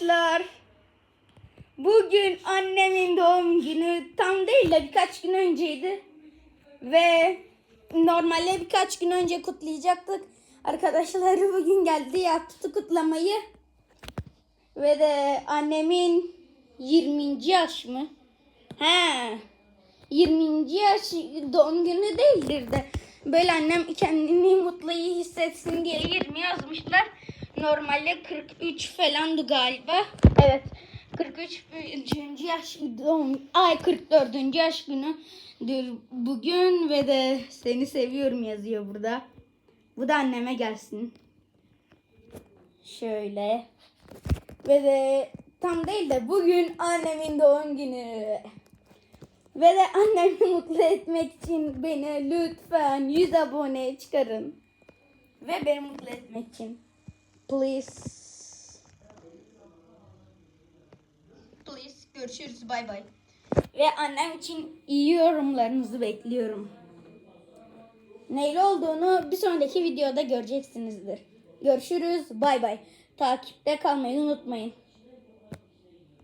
arkadaşlar. Bugün annemin doğum günü tam değil de birkaç gün önceydi. Ve normalde birkaç gün önce kutlayacaktık. Arkadaşlar bugün geldi yaptı kutlamayı. Ve de annemin 20. yaş mı? He. 20. yaş doğum günü değildir de. Böyle annem kendini mutlu hissetsin diye 20 yazmışlar. Normalde 43 falandı galiba. Evet. 43. yaş doğum ay 44. yaş günü bugün ve de seni seviyorum yazıyor burada. Bu da anneme gelsin. Şöyle. Ve de tam değil de bugün annemin doğum günü. Ve de annemi mutlu etmek için beni lütfen 100 abone çıkarın. Ve beni mutlu etmek için. Please. Please. Görüşürüz. Bay bay. Ve annem için iyi yorumlarınızı bekliyorum. Neyle olduğunu bir sonraki videoda göreceksinizdir. Görüşürüz. Bay bay. Takipte kalmayı unutmayın.